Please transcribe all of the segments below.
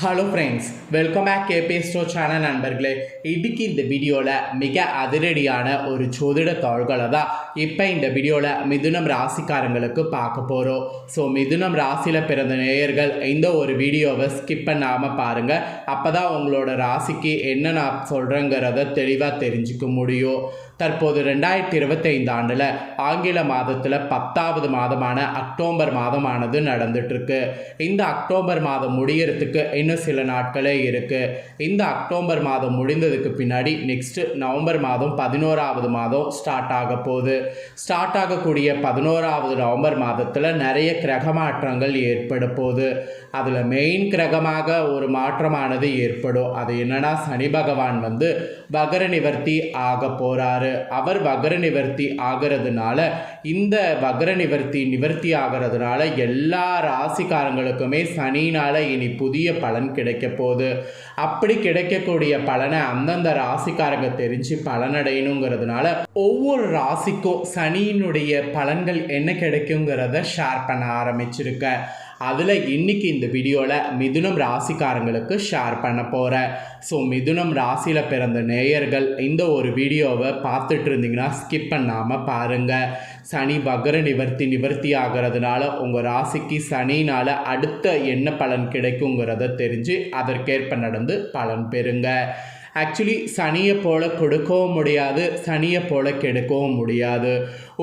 Hello friends welcome back கேபே ஸ்டோ channel நண்பர்களே. இன்றைக்கி இந்த வீடியோவில் மிக அதிரடியான ஒரு ஜோதிட தாள்களை தான் இப்போ இந்த வீடியோவில் மிதுனம் ராசிக்காரங்களுக்கு பார்க்க போகிறோம் ஸோ மிதுனம் ராசியில் பிறந்த நேயர்கள் இந்த ஒரு வீடியோவை ஸ்கிப் பண்ணாமல் பாருங்கள் அப்போ தான் உங்களோட ராசிக்கு என்ன நான் சொல்கிறேங்கிறத தெளிவாக தெரிஞ்சுக்க முடியும். தற்போது ரெண்டாயிரத்தி இருபத்தைந்து ஆண்டில் ஆங்கில மாதத்தில் பத்தாவது மாதமான அக்டோபர் மாதமானது நடந்துட்டுருக்கு. இந்த அக்டோபர் மாதம் முடியறதுக்கு இன்னும் சில நாட்களே இருக்குது இந்த அக்டோபர் மாதம் முடிந்ததுக்கு பின்னாடி நெக்ஸ்ட்டு நவம்பர் மாதம் பதினோராவது மாதம் ஸ்டார்ட் ஆக போகுது. ஸ்டார்ட் ஆகக்கூடிய பதினோராவது நவம்பர் மாதத்தில் நிறைய கிரக மாற்றங்கள் ஏற்பட போகுது. அதில் மெயின் கிரகமாக ஒரு மாற்றமானது ஏற்படும். அது என்னன்னா சனி பகவான் வந்து வகர நிவர்த்தி ஆக போகிறாரு அவர் வகர நிவர்த்தி ஆகிறதுனால இந்த வகர நிவர்த்தி நிவர்த்தி ஆகிறதுனால எல்லா ராசிக்காரங்களுக்குமே சனினால் இனி புதிய பலன் கிடைக்க போகுது. அப்படி கிடைக்கக்கூடிய பலனை அந்தந்த ராசிக்காரங்க தெரிஞ்சு பலனடையணுங்கிறதுனால ஒவ்வொரு ராசிக்கும் சனியினுடைய பலன்கள் என்ன கிடைக்குங்கிறத ஷேர் பண்ண ஆரம்பிச்சிருக்கேன் அதில் இன்னைக்கு இந்த வீடியோவில் மிதுனம் ராசிக்காரங்களுக்கு ஷேர் பண்ண போகிறேன் ஸோ மிதுனம் ராசியில் பிறந்த நேயர்கள் இந்த ஒரு வீடியோவை பார்த்துட்டு இருந்தீங்கன்னா ஸ்கிப் பண்ணாமல் பாருங்கள் சனி வகர நிவர்த்தி நிவர்த்தி ஆகிறதுனால உங்கள் ராசிக்கு சனினால் அடுத்த என்ன பலன் கிடைக்குங்கிறத தெரிஞ்சு அதற்கேற்ப நடந்து பலன் பெறுங்க. ஆக்சுவலி சனியை போல கொடுக்கவும் முடியாது சனியை போல கெடுக்கவும் முடியாது.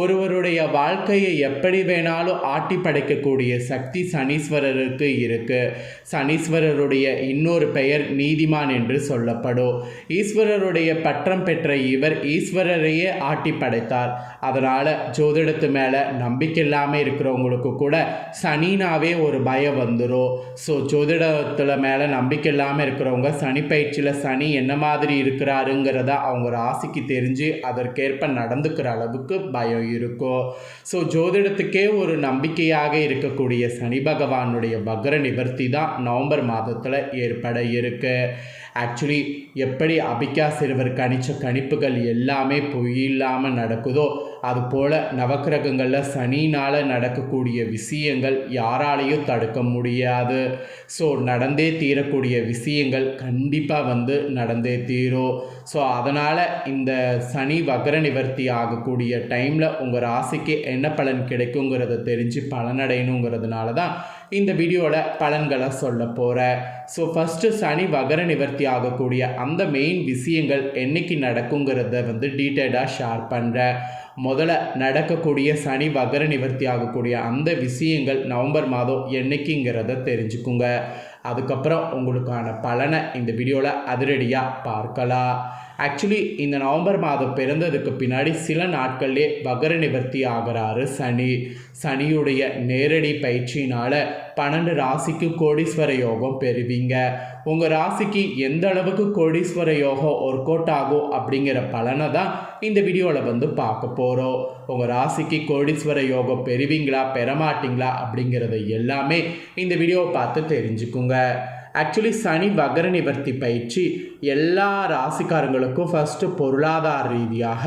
ஒருவருடைய வாழ்க்கையை எப்படி வேணாலும் ஆட்டி படைக்கக்கூடிய சக்தி சனீஸ்வரருக்கு இருக்கு. சனீஸ்வரருடைய இன்னொரு பெயர் நீதிமான் என்று சொல்லப்படும். ஈஸ்வரருடைய பட்டம் பெற்ற இவர் ஈஸ்வரரையே ஆட்டி படைத்தார். அதனால் ஜோதிடத்து மேலே நம்பிக்கை இல்லாமல் இருக்கிறவங்களுக்கு கூட சனினாவே ஒரு பயம் வந்துடும் ஸோ ஜோதிடத்தில் மேலே நம்பிக்கை இல்லாமல் இருக்கிறவங்க சனி பயிற்சியில் சனி என்ன மாதிரி இருக்கிறாருங்கிறத அவங்க ராசிக்கு தெரிஞ்சு அதற்கேற்ப நடந்துக்கிற அளவுக்கு பயம் இருக்கும். ஸோ ஜோதிடத்துக்கே ஒரு நம்பிக்கையாக இருக்கக்கூடிய சனி பகவானுடைய பக்ர நிவர்த்தி தான் நவம்பர் மாதத்தில் ஏற்பட இருக்கு. ஆக்சுவலி எப்படி அபிகா சிறுவர் கணிச்ச கணிப்புகள் எல்லாமே பொய் இல்லாமல் நடக்குதோ அதுபோல் நவக்கிரகங்களில் சனினால் நடக்கக்கூடிய விஷயங்கள் யாராலையும் தடுக்க முடியாது. ஸோ நடந்தே தீரக்கூடிய விஷயங்கள் கண்டிப்பாக வந்து நடந்தே தீரும். ஸோ அதனால் இந்த சனி வக்ர நிவர்த்தி ஆகக்கூடிய டைமில் உங்கள் ராசிக்கு என்ன பலன் கிடைக்குங்கிறத தெரிஞ்சு பலனடையணுங்கிறதுனால தான் இந்த வீடியோவில் பலன்களை சொல்ல போகிறேன் ஸோ ஃபஸ்ட்டு சனி வகர நிவர்த்தி ஆகக்கூடிய அந்த மெயின் விஷயங்கள் என்னைக்கு நடக்குங்கிறத வந்து டீட்டெயிலாக ஷேர் பண்ணுறேன் முதல்ல நடக்கக்கூடிய சனி வகர நிவர்த்தி ஆகக்கூடிய அந்த விஷயங்கள் நவம்பர் மாதம் என்னைக்குங்கிறத தெரிஞ்சுக்குங்க. அதுக்கப்புறம் உங்களுக்கான பலனை இந்த வீடியோவில் அதிரடியாக பார்க்கலாம். ஆக்சுவலி இந்த நவம்பர் மாதம் பிறந்ததுக்கு பின்னாடி சில நாட்கள்லே வகர நிவர்த்தி ஆகிறாரு சனி. சனியுடைய நேரடி பயிற்சியினால் பன்னெண்டு ராசிக்கு கோடீஸ்வர யோகம் பெறுவீங்க. உங்கள் ராசிக்கு எந்த அளவுக்கு கோடீஸ்வர யோகம் ஒர்க் அவுட் ஆகும் அப்படிங்கிற பலனை தான் இந்த வீடியோவில் வந்து பார்க்க போகிறோம் உங்கள் ராசிக்கு கோடீஸ்வர யோகம் பெறுவீங்களா பெறமாட்டீங்களா அப்படிங்கிறத எல்லாமே இந்த வீடியோவை பார்த்து தெரிஞ்சுக்குங்க. ஆக்சுவலி சனி வகர நிவர்த்தி பயிற்சி எல்லா ராசிக்காரங்களுக்கும் ஃபஸ்ட்டு பொருளாதார ரீதியாக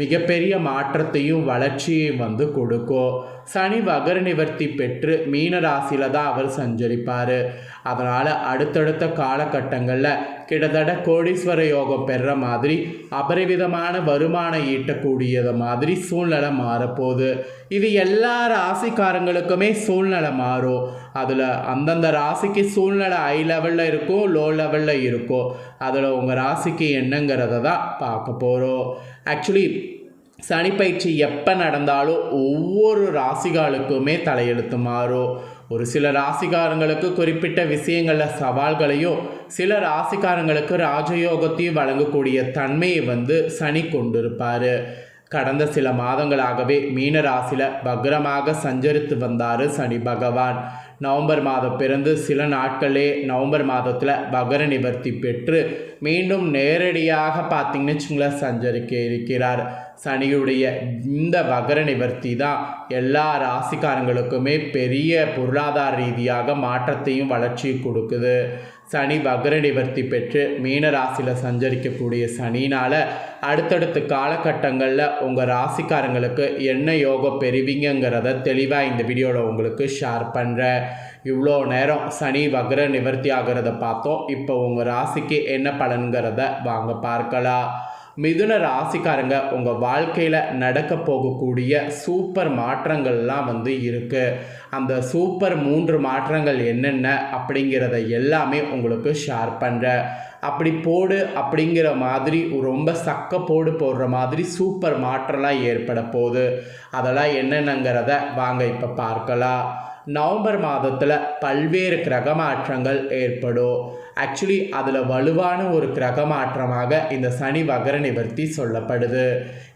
மிகப்பெரிய மாற்றத்தையும் வளர்ச்சியையும் வந்து கொடுக்கும். சனி வகர நிவர்த்தி பெற்று மீன ராசியில் தான் அவர் சஞ்சரிப்பார். அதனால் அடுத்தடுத்த காலகட்டங்களில் கிட்டத்தட்ட கோடீஸ்வர யோகம் பெற மாதிரி அபரிவிதமான வருமானம் ஈட்டக்கூடியது மாதிரி சூழ்நிலை மாறப்போகுது. இது எல்லா ராசிக்காரங்களுக்குமே சூழ்நிலை மாறும். அதில் அந்தந்த ராசிக்கு சூழ்நிலை ஹை லெவலில் இருக்கும் லோ லெவலில் இருக்கும் அதில் உங்கள் ராசிக்கு என்னங்கிறத தான் பார்க்க போகிறோம் ஆக்சுவலி சனிப்பயிற்சி எப்போ நடந்தாலும் ஒவ்வொரு ராசிகாலுக்குமே தலையெழுத்து மாறும். ஒரு சில ராசிக்காரங்களுக்கு குறிப்பிட்ட விஷயங்களில் சவால்களையும் சில ராசிக்காரங்களுக்கு ராஜயோகத்தையும் வழங்கக்கூடிய தன்மையை வந்து சனி கொண்டிருப்பார். கடந்த சில மாதங்களாகவே மீன ராசியில் பக்ரமாக சஞ்சரித்து வந்தார் சனி பகவான். நவம்பர் மாதம் பிறந்து சில நாட்களே நவம்பர் மாதத்தில் பகர நிவர்த்தி பெற்று மீண்டும் நேரடியாக பார்த்தீங்கன்னு வச்சுங்களேன் சஞ்சரிக்க இருக்கிறார். சனியுடைய இந்த வகர நிவர்த்தி தான் எல்லா ராசிக்காரங்களுக்குமே பெரிய பொருளாதார ரீதியாக மாற்றத்தையும் வளர்ச்சியும் கொடுக்குது. சனி வக்ர நிவர்த்தி பெற்று மீன ராசியில் சஞ்சரிக்கக்கூடிய சனினால் அடுத்தடுத்த காலகட்டங்களில் உங்கள் ராசிக்காரங்களுக்கு என்ன யோகம் பெறுவீங்கிறத தெளிவாக இந்த வீடியோவில் உங்களுக்கு ஷேர் பண்ணுறேன் இவ்வளோ நேரம் சனி வக்ர நிவர்த்தி ஆகிறத பார்த்தோம். இப்போ உங்கள் ராசிக்கு என்ன பலன்கிறத வாங்க பார்க்கலாம். மிதுன ராசிக்காரங்க உங்கள் வாழ்க்கையில் நடக்க போகக்கூடிய சூப்பர் மாற்றங்கள்லாம் வந்து இருக்குது அந்த சூப்பர் மூன்று மாற்றங்கள் என்னென்ன அப்படிங்கிறத எல்லாமே உங்களுக்கு ஷேர் பண்ணுறேன் அப்படி போடு அப்படிங்கிற மாதிரி ரொம்ப சக்க போடு போடுற மாதிரி சூப்பர் மாற்றம்லாம் ஏற்பட போகுது. அதெல்லாம் என்னென்னங்கிறத வாங்க இப்போ பார்க்கலாம். நவம்பர் மாதத்தில் பல்வேறு கிரக மாற்றங்கள் ஏற்படும். ஆக்சுவலி அதில் வலுவான ஒரு கிரக மாற்றமாக இந்த சனி வகர நிவர்த்தி சொல்லப்படுது.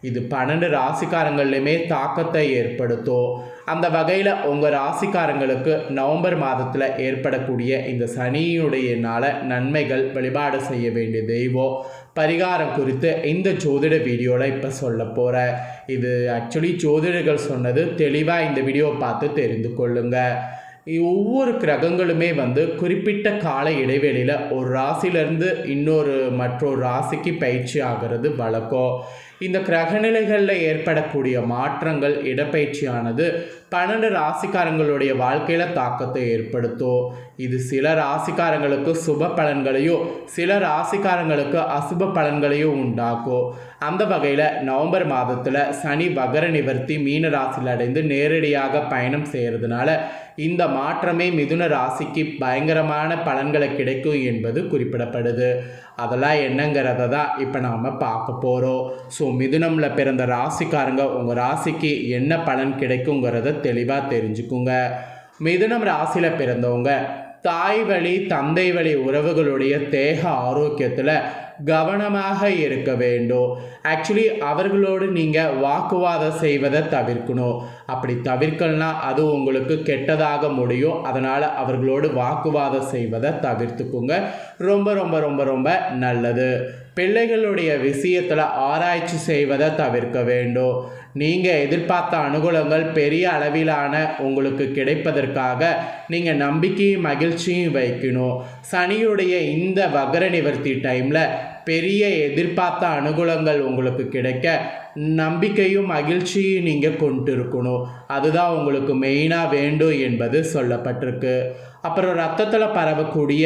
இது பன்னெண்டு ராசிக்காரங்கள்லையுமே தாக்கத்தை ஏற்படுத்தும். அந்த வகையில் உங்கள் ராசிக்காரங்களுக்கு நவம்பர் மாதத்தில் ஏற்படக்கூடிய இந்த சனியுடையனால நன்மைகள் வழிபாடு செய்ய வேண்டிய தெய்வம். பரிகாரம் குறித்து இந்த ஜோதிட வீடியோவில் இப்போ சொல்ல போகிறேன் இது ஆக்சுவலி ஜோதிடர்கள் சொன்னது தெளிவாக இந்த வீடியோவை பார்த்து தெரிந்து கொள்ளுங்கள் ஒவ்வொரு கிரகங்களுமே வந்து குறிப்பிட்ட கால இடைவெளியில் ஒரு ராசியிலேருந்து இன்னொரு மற்றொரு ராசிக்கு பயிற்சி ஆகிறது வழக்கம். இந்த கிரகநிலைகளில் ஏற்படக்கூடிய மாற்றங்கள் இடப்பெயர்ச்சியானது பன்னெண்டு ராசிக்காரங்களுடைய வாழ்க்கையில் தாக்கத்தை ஏற்படுத்தும். இது சில ராசிக்காரங்களுக்கு சுப பலன்களையும் சில ராசிக்காரங்களுக்கு அசுப பலன்களையும் உண்டாக்கும். அந்த வகையில் நவம்பர் மாதத்தில் சனி வகர நிவர்த்தி மீன ராசியில் அடைந்து நேரடியாக பயணம் செய்கிறதுனால இந்த மாற்றமே மிதுன ராசிக்கு பயங்கரமான பலன்களை கிடைக்கும் என்பது குறிப்பிடப்படுது. அதெல்லாம் என்னங்கிறத தான் இப்போ நாம் பார்க்க போகிறோம் ஸோ மிதுனமில் பிறந்த ராசிக்காரங்க உங்கள் ராசிக்கு என்ன பலன் கிடைக்குங்கிறத தெளிவாக தெரிஞ்சுக்குங்க. மிதுனம் ராசியில் பிறந்தவங்க தாய் வழி தந்தை வழி உறவுகளுடைய தேக ஆரோக்கியத்தில் கவனமாக இருக்க வேண்டும். ஆக்சுவலி அவர்களோடு நீங்கள் வாக்குவாதம் செய்வதை தவிர்க்கணும். அப்படி தவிர்க்கலனா அது உங்களுக்கு கெட்டதாக முடியும். அதனால் அவர்களோடு வாக்குவாதம் செய்வதை தவிர்த்துக்குங்க. ரொம்ப ரொம்ப ரொம்ப ரொம்ப நல்லது. பிள்ளைகளுடைய விஷயத்தில் ஆராய்ச்சி செய்வதை தவிர்க்க வேண்டும். நீங்கள் எதிர்பார்த்த அனுகூலங்கள் பெரிய அளவிலான உங்களுக்கு கிடைப்பதற்காக நீங்கள் நம்பிக்கையும் மகிழ்ச்சியும் வைக்கணும். சனியுடைய இந்த வகர நிவர்த்தி டைமில் பெரிய எதிர்பார்த்த அனுகூலங்கள் உங்களுக்கு கிடைக்க நம்பிக்கையும் மகிழ்ச்சியும் நீங்கள் கொண்டு இருக்கணும் அதுதான் உங்களுக்கு மெயினாக வேண்டும் என்பது சொல்லப்பட்டிருக்கு. அப்புறம் ரத்தத்தில் பரவக்கூடிய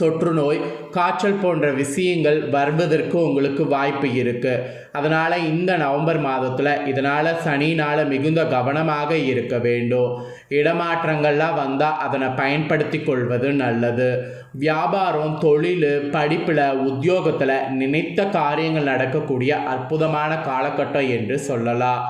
தொற்று நோய் காய்ச்சல் போன்ற விஷயங்கள் வருவதற்கு உங்களுக்கு வாய்ப்பு இருக்குது அதனால் இந்த நவம்பர் மாதத்தில் இதனால் சனினால் மிகுந்த கவனமாக இருக்க வேண்டும். இடமாற்றங்கள்லாம் வந்தால் அதனை பயன்படுத்தி கொள்வது நல்லது. வியாபாரம் தொழில் படிப்பில் உத்தியோகத்தில் நினைத்த காரியங்கள் நடக்கக்கூடிய அற்புதமான காலகட்டம் என்று சொல்லலாம்.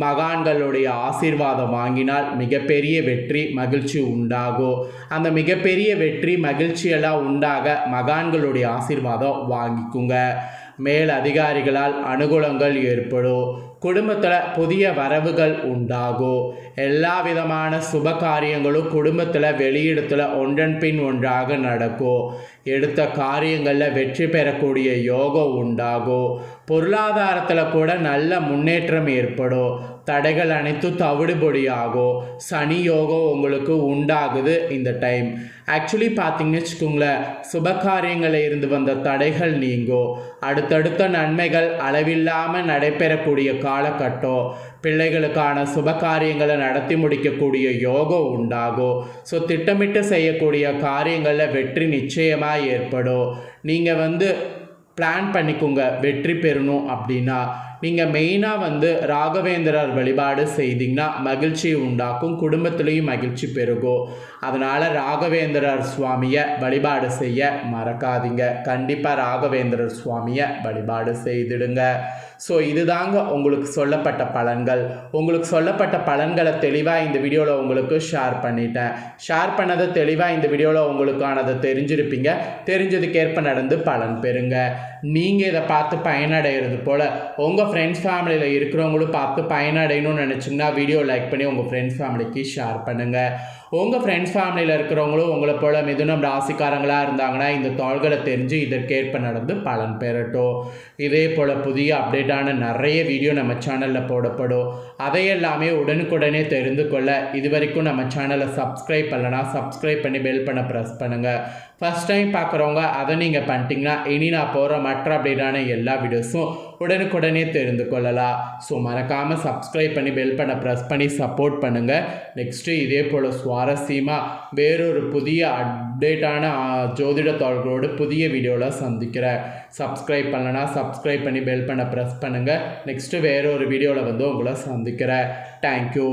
மகான்களுடைய ஆசீர்வாதம் வாங்கினால் மிகப்பெரிய வெற்றி மகிழ்ச்சி உண்டாகும். அந்த மிகப்பெரிய வெற்றி மகிழ்ச்சியெல்லாம் உண்டாக மகான்களுடைய ஆசீர்வாதம் வாங்கிக்குங்க. மேல் அதிகாரிகளால் அனுகூலங்கள் ஏற்படும். குடும்பத்தில் புதிய வரவுகள் உண்டாகும் எல்லா விதமான சுப காரியங்களும் குடும்பத்தில் வெளியிடத்தில் ஒன்றன் பின் ஒன்றாக நடக்கும் எடுத்த காரியங்களில் வெற்றி பெறக்கூடிய யோகம் உண்டாகும் பொருளாதாரத்தில் கூட நல்ல முன்னேற்றம் ஏற்படும் தடைகள் அனைத்தும் தவிடுபொடியாகும் சனி யோகம் உங்களுக்கு உண்டாகுது இந்த டைம் ஆக்சுவலி பார்த்தீங்கன்னு வச்சுக்கோங்களேன் சுபகாரியங்களில் இருந்து வந்த தடைகள் நீங்கும் அடுத்தடுத்த நன்மைகள் அளவில்லாமல் நடைபெறக்கூடிய கா காலகட்டம் பிள்ளைகளுக்கான சுபகாரியங்களை நடத்தி முடிக்கக்கூடிய யோகம் உண்டாகும் ஸோ திட்டமிட்டு செய்யக்கூடிய காரியங்களில் வெற்றி நிச்சயமாக ஏற்படும். நீங்கள் வந்து பிளான் பண்ணிக்கோங்க வெற்றி பெறணும் அப்படின்னா நீங்கள் மெயினாக வந்து ராகவேந்திரர் வழிபாடு செய்தீங்கன்னா மகிழ்ச்சி உண்டாக்கும் குடும்பத்துலேயும் மகிழ்ச்சி பெருகும். அதனால் ராகவேந்திரர் சுவாமியை வழிபாடு செய்ய மறக்காதீங்க. கண்டிப்பாக ராகவேந்திரர் சுவாமியை வழிபாடு செய்திடுங்க. ஸோ இதுதாங்க உங்களுக்கு சொல்லப்பட்ட பலன்கள். உங்களுக்கு சொல்லப்பட்ட பலன்களை தெளிவாக இந்த வீடியோவில் உங்களுக்கு ஷேர் பண்ணிட்டேன். ஷேர் பண்ணதை தெளிவாக இந்த வீடியோவில் உங்களுக்கானதை தெரிஞ்சிருப்பீங்க. தெரிஞ்சதுக்கேற்ப நடந்து பலன் பெறுங்க. நீங்கள் இதை பார்த்து பயனடைகிறது போல் உங்கள் ஃப்ரெண்ட்ஸ் ஃபேமிலியில் இருக்கிறவங்களும் பார்த்து பயனடையணும்னு நினச்சிங்கன்னா வீடியோ லைக் பண்ணி உங்கள் ஃப்ரெண்ட்ஸ் ஃபேமிலிக்கு ஷேர் பண்ணுங்கள் உங்கள் ஃப்ரெண்ட்ஸ் ஃபேமிலியில் இருக்கிறவங்களும் உங்களை போல் மிதுனம் ராசிக்காரங்களாக இருந்தாங்கன்னா இந்த தாள்களை தெரிஞ்சு இதற்கேற்ப நடந்து பலன் பெறட்டும். இதே போல் புதிய அப்டேட்டான நிறைய வீடியோ நம்ம சேனலில் போடப்படும். அதையெல்லாமே உடனுக்குடனே தெரிந்து கொள்ள இது வரைக்கும் நம்ம சேனலை சப்ஸ்கிரைப் பண்ணலன்னா சப்ஸ்கிரைப் பண்ணி பெல் பண்ண ப்ரெஸ் பண்ணுங்கள் ஃபஸ்ட் டைம் பார்க்குறவங்க அதை நீங்கள் பண்ணிட்டீங்கன்னா இனி நான் போகிற மற்ற அப்டேட்டான எல்லா வீடியோஸும் உடனுக்குடனே தெரிந்து கொள்ளலாம். ஸோ மறக்காமல் சப்ஸ்கிரைப் பண்ணி பெல் பண்ண ப்ரெஸ் பண்ணி சப்போர்ட் பண்ணுங்கள் நெக்ஸ்ட்டு இதே போல் சுவாரஸ்யமாக வேறொரு புதிய அப்டேட்டான ஜோதிட தாள்களோடு புதிய வீடியோவில் சந்திக்கிறேன். சப்ஸ்கிரைப் பண்ணலன்னா சப்ஸ்கிரைப் பண்ணி பெல் பண்ண ப்ரெஸ் பண்ணுங்கள் நெக்ஸ்ட்டு வேறொரு வீடியோவில் வந்து உங்களை சந்திக்கிறேன். தேங்க்யூ